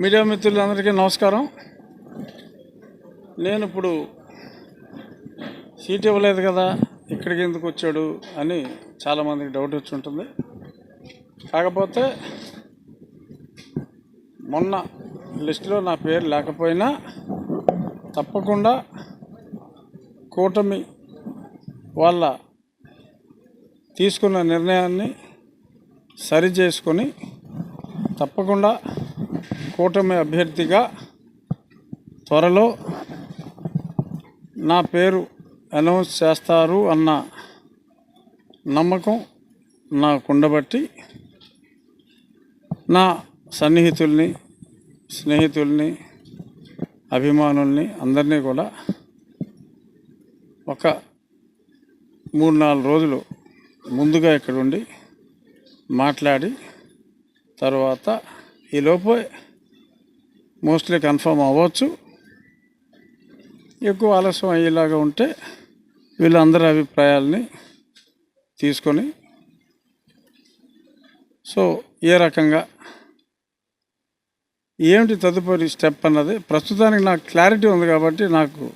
Media మిత్రులందరికీ నమస్కారం. నేను ఇప్పుడు సీట్ ఇవ్వలేదు కదా ఇక్కడికి ఎందుకు వచ్చాడు అని చాలామందికి డౌట్ వచ్చి ఉంటుంది. కాకపోతే మొన్న లిస్టులో నా పేరు లేకపోయినా తప్పకుండా కూటమి వాళ్ళ తీసుకున్న నిర్ణయాన్ని సరి చేసుకొని తప్పకుండా కూటమి అభ్యర్థిగా త్వరలో నా పేరు అనౌన్స్ చేస్తారు అన్న నమ్మకం నాకుండబట్టి నా సన్నిహితుల్ని స్నేహితుల్ని అభిమానుల్ని అందరినీ కూడా ఒక మూడు నాలుగు రోజులు ముందుగా ఇక్కడ ఉండి మాట్లాడి తర్వాత ఈలోపు మోస్ట్లీ కన్ఫర్మ్ అవ్వచ్చు. ఎక్కువ ఆలస్యం అయ్యేలాగా ఉంటే వీళ్ళందరి అభిప్రాయాల్ని తీసుకొని సో ఏ రకంగా ఏమిటి తదుపరి స్టెప్ అన్నది ప్రస్తుతానికి నాకు క్లారిటీ ఉంది కాబట్టి నాకు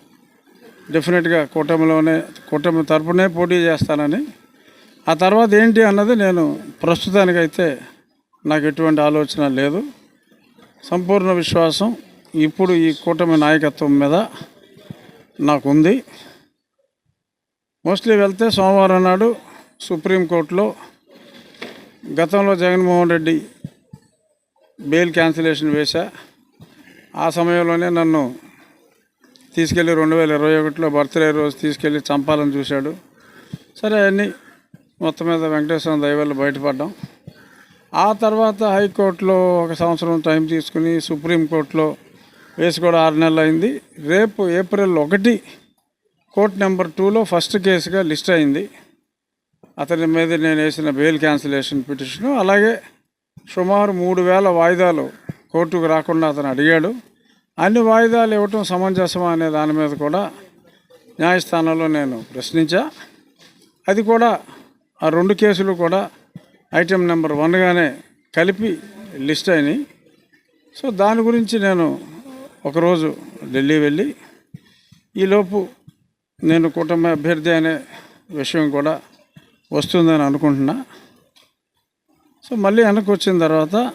డెఫినెట్గా కూటమిలోనే కూటమి తరపునే పోటీ చేస్తానని. ఆ తర్వాత ఏంటి అన్నది నేను ప్రస్తుతానికైతే నాకు ఎటువంటి ఆలోచన లేదు. సంపూర్ణ విశ్వాసం ఇప్పుడు ఈ కూటమి నాయకత్వం మీద నాకుంది. మోస్ట్లీ వెళ్తే సోమవారం నాడు సుప్రీంకోర్టులో గతంలో జగన్మోహన్ రెడ్డి బెయిల్ క్యాన్సిలేషన్ వేశా. ఆ సమయంలోనే నన్ను తీసుకెళ్ళి రెండు వేల ఇరవై ఒకటిలో బర్త్డే రోజు తీసుకెళ్ళి చంపాలని చూశాడు. సరే అన్నీ మొత్తం మీద వెంకటేశ్వర దయవల్ల బయటపడ్డాం. ఆ తర్వాత హైకోర్టులో ఒక సంవత్సరం టైం తీసుకుని సుప్రీంకోర్టులో వేసి కూడా ఆరు నెలలు అయింది రేపు ఏప్రిల్ ఒకటి కోర్ట్ నెంబర్ టూలో ఫస్ట్ కేసుగా లిస్ట్ అయింది. అతని మీద నేను వేసిన బెయిల్ క్యాన్సిలేషన్ పిటిషను అలాగే సుమారు మూడు వేల వాయిదాలు కోర్టుకు రాకుండా అతను అడిగాడు. అన్ని వాయిదాలు ఇవ్వటం సమంజసమా అనే దాని మీద కూడా న్యాయస్థానంలో నేను ప్రశ్నించా. అది కూడా ఆ రెండు కేసులు కూడా ఐటెం నెంబర్ వన్గానే కలిపి లిస్ట్ అయినాయి. సో దాని గురించి నేను ఒకరోజు ఢిల్లీ వెళ్ళి ఈలోపు నేను కుటుంబ అభ్యర్థి అనే విషయం కూడా వస్తుందని అనుకుంటున్నా. సో మళ్ళీ వెనక్కి వచ్చిన తర్వాత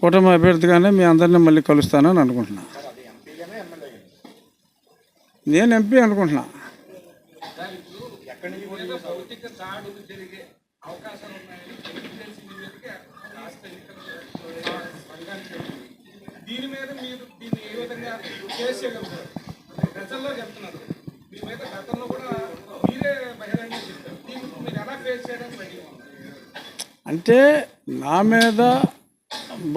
కుటుంబ అభ్యర్థిగానే మీ అందరినీ మళ్ళీ కలుస్తానని అనుకుంటున్నా. నేను ఎంపీ అనుకుంటున్నా. భౌతిక దాడులు జరిగే అవకాశాలు ఉన్నాయని రాష్ట్ర ఎన్నికల సంఘానికి. దీని మీద మీరు దీన్ని ఏ విధంగా ఫేస్ చేయగలుగుతారు అంటే ప్రజల్లో చెప్తున్నారు. మీ మీద గతంలో కూడా మీరే బహిరంగ దీన్ని మీరు ఎలా ఫేస్ చేయడానికి రెడీ అంటే నా మీద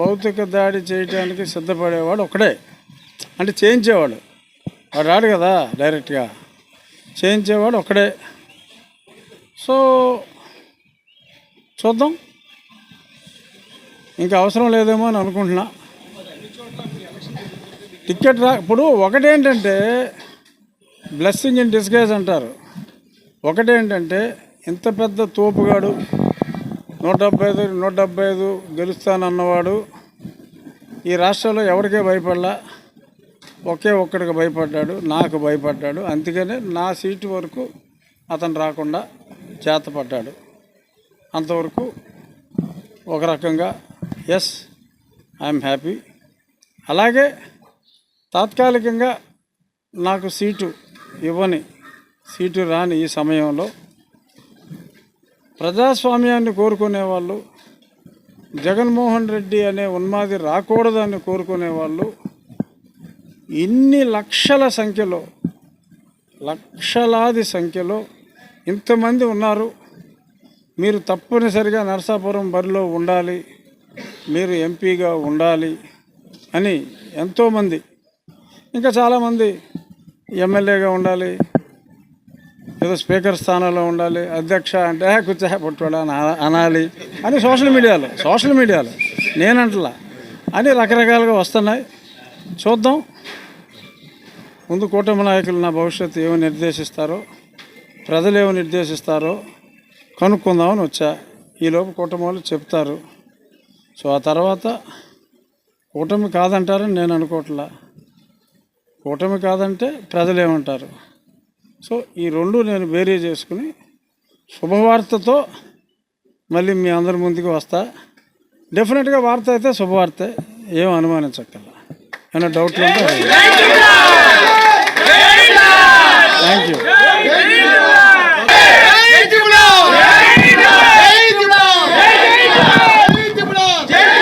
భౌతిక దాడి చేయడానికి సిద్ధపడేవాడు ఒకడే. అంటే చేయించేవాడు. వాడు రాడు కదా డైరెక్ట్గా. చేయించేవాడు ఒకడే. సో చూద్దాం. ఇంకా అవసరం లేదేమో అని అనుకుంటున్నా. టికెట్ రా ఇప్పుడు ఒకటేంటంటే బ్లెస్సింగ్ ఇన్ డిస్గైజ్ అంటారు. ఒకటేంటంటే ఇంత పెద్ద తోపుగాడు నూట డెబ్బై ఐదు నూట డెబ్బై ఐదు గెలుస్తానన్నవాడు ఈ రాష్ట్రంలో ఎవరికే భయపడలా? ఒకే ఒక్కడికి భయపడ్డాడు నాకు భయపడ్డాడు. అందుకనే నా సీటు వరకు అతను రాకుండా చేతపడ్డాడు. అంతవరకు ఒక రకంగా ఎస్ ఐఎమ్ హ్యాపీ అలాగే తాత్కాలికంగా నాకు సీటు ఇవ్వని సీటు రాని ఈ సమయంలో ప్రజాస్వామ్యాన్ని కోరుకునే వాళ్ళు జగన్మోహన్ రెడ్డి అనే ఉన్మాది రాకూడదని కోరుకునే వాళ్ళు ఇన్ని లక్షల సంఖ్యలో లక్షలాది సంఖ్యలో ఇంతమంది ఉన్నారు. మీరు తప్పనిసరిగా నరసాపురం బరిలో ఉండాలి. మీరు ఎంపీగా ఉండాలి అని ఎంతోమంది ఇంకా చాలామంది ఎమ్మెల్యేగా ఉండాలి ఏదో స్పీకర్ స్థానంలో ఉండాలి అధ్యక్ష అంటే కుచ్చా పట్టుకోడా అనాలి అని సోషల్ మీడియాలో సోషల్ మీడియాలో నేనంటలా అని రకరకాలుగా వస్తున్నాయి. చూద్దాం. ముందు కూటమి నాయకులు నా భవిష్యత్తు ఏమి నిర్దేశిస్తారో ప్రజలు ఏమి నిర్దేశిస్తారో కనుక్కుందామని వచ్చా. ఈలోపు కుటుంబాలు చెప్తారు. సో ఆ తర్వాత కూటమి కాదంటారని నేను అనుకోవట్లా. కూటమి కాదంటే ప్రజలు ఏమంటారు సో ఈ రెండు నేను వేరే చేసుకుని శుభవార్తతో మళ్ళీ మీ అందరి ముందుకు వస్తా. డెఫినెట్గా వార్త అయితే శుభవార్తే ఏం అనుమానించక్కర్లా. ఏమైనా డౌట్లు ఉంటే